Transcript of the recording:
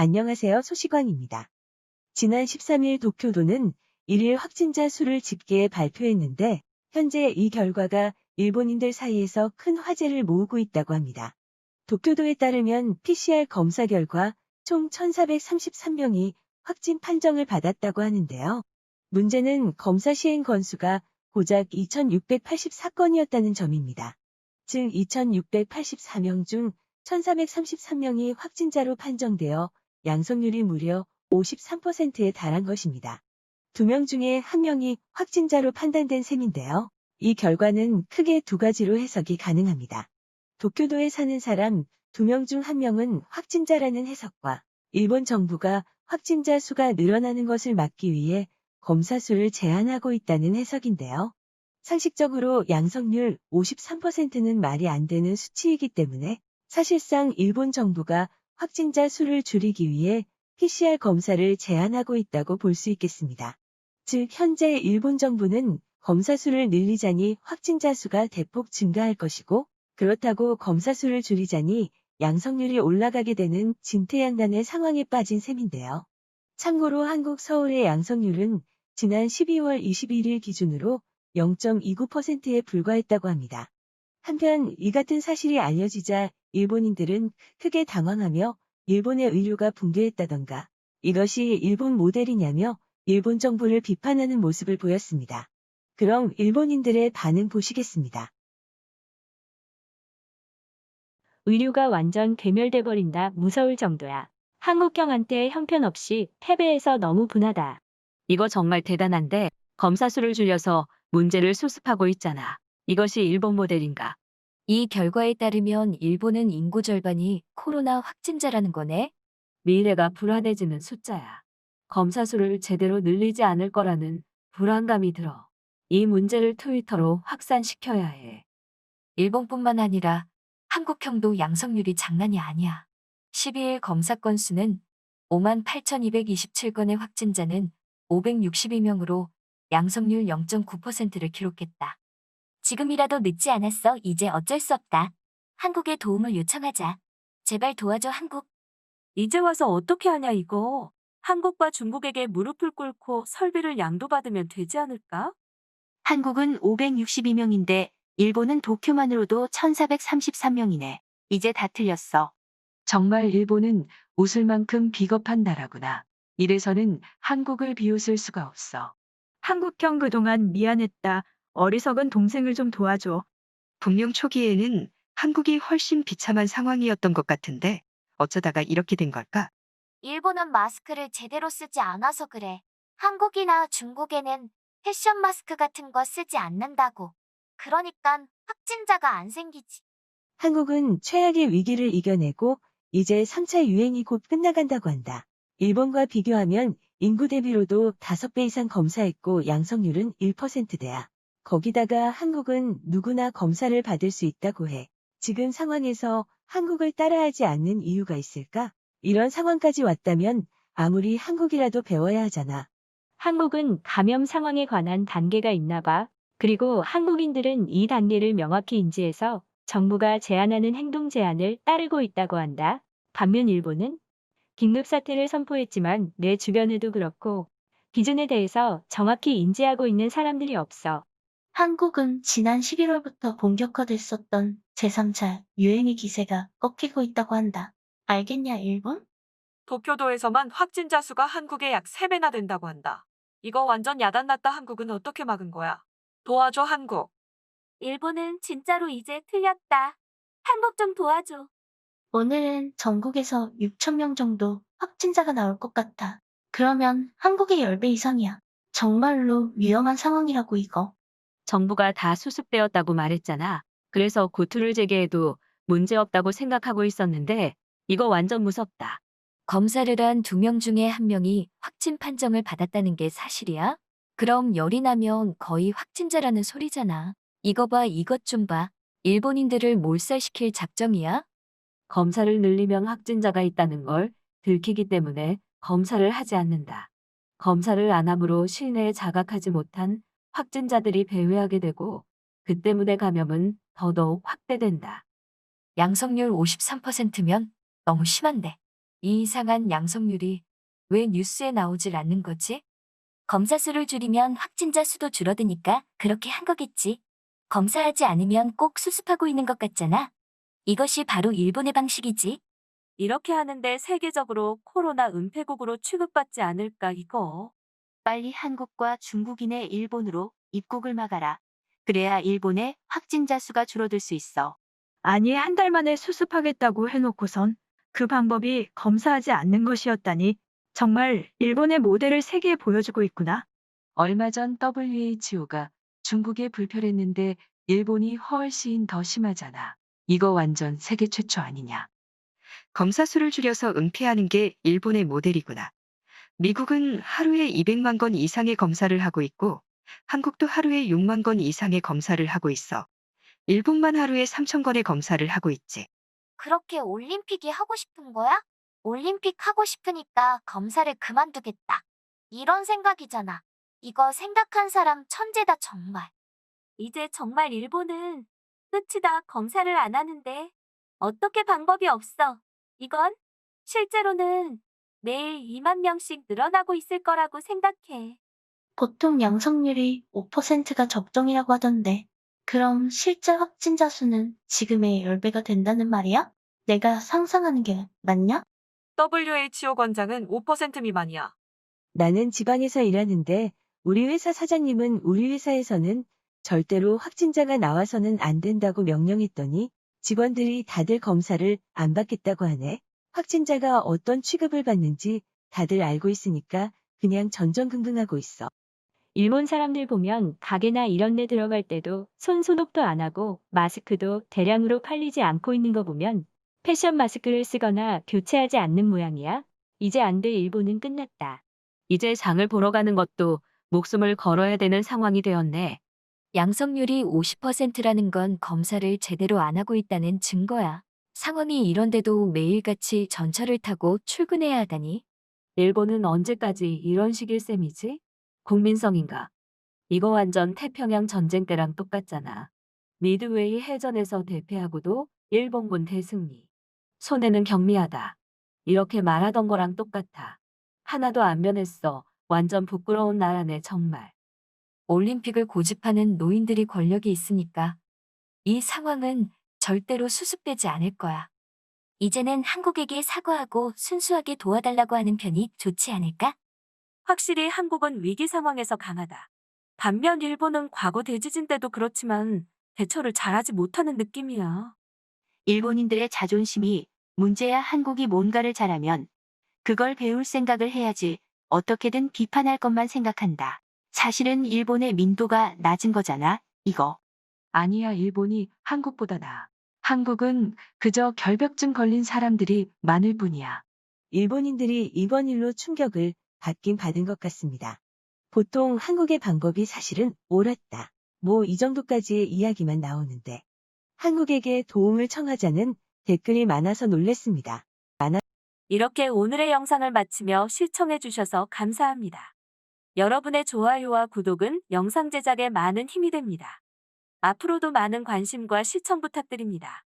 안녕하세요. 소시광입니다. 지난 13일 도쿄도는 1일 확진자 수를 집계 발표했는데 현재 이 결과가 일본인들 사이에서 큰 화제를 모으고 있다고 합니다. 도쿄도에 따르면 PCR 검사 결과 총 1,433명이 확진 판정을 받았다고 하는데요. 문제는 검사 시행 건수가 고작 2,684건이었다는 점입니다. 즉 2,684명 중 1,433명이 확진자로 판정되어 양성률이 무려 53%에 달한 것입니다. 두 명 중에 한 명이 확진자로 판단된 셈인데요. 이 결과는 크게 두 가지로 해석이 가능합니다. 도쿄도에 사는 사람 두 명 중 한 명은 확진자라는 해석과 일본 정부가 확진자 수가 늘어나는 것을 막기 위해 검사 수를 제한하고 있다는 해석인데요. 상식적으로 양성률 53%는 말이 안 되는 수치이기 때문에 사실상 일본 정부가 확진자 수를 줄이기 위해 PCR 검사를 제한하고 있다고 볼 수 있겠습니다. 즉, 현재 일본 정부는 검사 수를 늘리자니 확진자 수가 대폭 증가할 것이고, 그렇다고 검사 수를 줄이자니 양성률이 올라가게 되는 진퇴양난의 상황에 빠진 셈인데요. 참고로 한국 서울의 양성률은 지난 12월 21일 기준으로 0.29%에 불과했다고 합니다. 한편 이 같은 사실이 알려지자 일본인들은 크게 당황하며 일본의 의료가 붕괴했다던가 이것이 일본 모델이냐며 일본 정부를 비판하는 모습을 보였습니다. 그럼 일본인들의 반응 보시겠습니다. 의료가 완전 괴멸돼 버린다 무서울 정도야. 한국형한테 형편없이 패배해서 너무 분하다. 이거 정말 대단한데 검사 수를 줄여서 문제를 수습하고 있잖아. 이것이 일본 모델인가? 이 결과에 따르면 일본은 인구 절반이 코로나 확진자라는 거네. 미래가 불안해지는 숫자야. 검사 수를 제대로 늘리지 않을 거라는 불안감이 들어. 이 문제를 트위터로 확산시켜야 해. 일본뿐만 아니라 한국형도 양성률이 장난이 아니야. 12일 검사 건수는 58,227건의 확진자는 562명으로 양성률 0.9%를 기록했다. 지금이라도 늦지 않았어. 이제 어쩔 수 없다. 한국에 도움을 요청하자. 제발 도와줘 한국. 이제 와서 어떻게 하냐 이거. 한국과 중국에게 무릎을 꿇고 설비를 양도받으면 되지 않을까? 한국은 562명인데 일본은 도쿄만으로도 1433명이네. 이제 다 틀렸어. 정말 일본은 웃을 만큼 비겁한 나라구나. 이래서는 한국을 비웃을 수가 없어. 한국형 그동안 미안했다. 어리석은 동생을 좀 도와줘. 분명 초기에는 한국이 훨씬 비참한 상황이었던 것 같은데 어쩌다가 이렇게 된 걸까? 일본은 마스크를 제대로 쓰지 않아서 그래. 한국이나 중국에는 패션 마스크 같은 거 쓰지 않는다고. 그러니까 확진자가 안 생기지. 한국은 최악의 위기를 이겨내고 이제 3차 유행이 곧 끝나간다고 한다. 일본과 비교하면 인구 대비로도 5배 이상 검사했고 양성률은 1%대야. 거기다가 한국은 누구나 검사를 받을 수 있다고 해. 지금 상황에서 한국을 따라하지 않는 이유가 있을까? 이런 상황까지 왔다면 아무리 한국이라도 배워야 하잖아. 한국은 감염 상황에 관한 단계가 있나 봐. 그리고 한국인들은 이 단계를 명확히 인지해서 정부가 제안하는 행동 제안을 따르고 있다고 한다. 반면 일본은 긴급 사태를 선포했지만 내 주변에도 그렇고 기준에 대해서 정확히 인지하고 있는 사람들이 없어. 한국은 지난 11월부터 본격화됐었던 제3차 유행의 기세가 꺾이고 있다고 한다. 알겠냐, 일본? 도쿄도에서만 확진자 수가 한국의 약 3배나 된다고 한다. 이거 완전 야단났다 한국은 어떻게 막은 거야? 도와줘 한국. 일본은 진짜로 이제 틀렸다. 한국 좀 도와줘. 오늘은 전국에서 6천명 정도 확진자가 나올 것 같아. 그러면 한국의 10배 이상이야. 정말로 위험한 상황이라고 이거. 정부가 다 수습되었다고 말했잖아. 그래서 고투를 제기해도 문제없다고 생각하고 있었는데 이거 완전 무섭다. 검사를 한 두 명 중에 한 명이 확진 판정을 받았다는 게 사실이야? 그럼 열이 나면 거의 확진자라는 소리잖아. 이거 봐, 이것 좀 봐. 일본인들을 몰살시킬 작정이야? 검사를 늘리면 확진자가 있다는 걸 들키기 때문에 검사를 하지 않는다. 검사를 안 함으로 실내에 자각하지 못한 확진자들이 배회하게 되고 그 때문에 감염은 더더욱 확대된다. 양성률 53%면 너무 심한데. 이 이상한 양성률이 왜 뉴스에 나오질 않는 거지? 검사 수를 줄이면 확진자 수도 줄어드니까 그렇게 한 거겠지. 검사하지 않으면 꼭 수습하고 있는 것 같잖아. 이것이 바로 일본의 방식이지. 이렇게 하는데 세계적으로 코로나 은폐국으로 취급받지 않을까 이거. 빨리 한국과 중국인의 일본으로 입국을 막아라. 그래야 일본의 확진자 수가 줄어들 수 있어. 아니 한 달 만에 수습하겠다고 해놓고선 그 방법이 검사하지 않는 것이었다니 정말 일본의 모델을 세계에 보여주고 있구나. 얼마 전 WHO가 중국에 불편했는데 일본이 훨씬 더 심하잖아. 이거 완전 세계 최초 아니냐. 검사 수를 줄여서 은폐하는 게 일본의 모델이구나. 미국은 하루에 200만 건 이상의 검사를 하고 있고 한국도 하루에 6만 건 이상의 검사를 하고 있어. 일본만 하루에 3천 건의 검사를 하고 있지. 그렇게 올림픽이 하고 싶은 거야? 올림픽 하고 싶으니까 검사를 그만두겠다. 이런 생각이잖아. 이거 생각한 사람 천재다 정말. 이제 정말 일본은 끝이다. 검사를 안 하는데 어떻게 방법이 없어. 이건 실제로는 매일 2만 명씩 늘어나고 있을 거라고 생각해. 보통 양성률이 5%가 적정이라고 하던데. 그럼 실제 확진자 수는 지금의 10배가 된다는 말이야? 내가 상상하는 게 맞냐? WHO 권장은 5% 미만이야. 나는 지방에서 일하는데 우리 회사 사장님은 우리 회사에서는 절대로 확진자가 나와서는 안 된다고 명령했더니 직원들이 다들 검사를 안 받겠다고 하네. 확진자가 어떤 취급을 받는지 다들 알고 있으니까 그냥 전전긍긍하고 있어. 일본 사람들 보면 가게나 이런 데 들어갈 때도 손 소독도 안 하고 마스크도 대량으로 팔리지 않고 있는 거 보면 패션 마스크를 쓰거나 교체하지 않는 모양이야. 이제 안 돼 일본은 끝났다. 이제 장을 보러 가는 것도 목숨을 걸어야 되는 상황이 되었네. 양성률이 50%라는 건 검사를 제대로 안 하고 있다는 증거야. 상황이 이런데도 매일같이 전철을 타고 출근해야 하다니. 일본은 언제까지 이런 식일 셈이지? 국민성인가? 이거 완전 태평양 전쟁 때랑 똑같잖아. 미드웨이 해전에서 대패하고도 일본군 대승리. 손해는 경미하다. 이렇게 말하던 거랑 똑같아. 하나도 안 변했어. 완전 부끄러운 나라네 정말. 올림픽을 고집하는 노인들이 권력이 있으니까 이 상황은 절대로 수습되지 않을 거야. 이제는 한국에게 사과하고 순수하게 도와달라고 하는 편이 좋지 않을까? 확실히 한국은 위기 상황에서 강하다. 반면 일본은 과거 대지진 때도 그렇지만 대처를 잘하지 못하는 느낌이야. 일본인들의 자존심이 문제야 한국이 뭔가를 잘하면 그걸 배울 생각을 해야지 어떻게든 비판할 것만 생각한다. 사실은 일본의 민도가 낮은 거잖아, 이거. 아니야, 일본이 한국보다 나아. 한국은 그저 결벽증 걸린 사람들이 많을 뿐이야. 일본인들이 이번 일로 충격을 받긴 받은 것 같습니다. 보통 한국의 방법이 사실은 옳았다. 뭐 이 정도까지의 이야기만 나오는데 한국에게 도움을 청하자는 댓글이 많아서 놀랬습니다. 이렇게 오늘의 영상을 마치며 시청해 주셔서 감사합니다. 여러분의 좋아요와 구독은 영상 제작에 많은 힘이 됩니다. 앞으로도 많은 관심과 시청 부탁드립니다.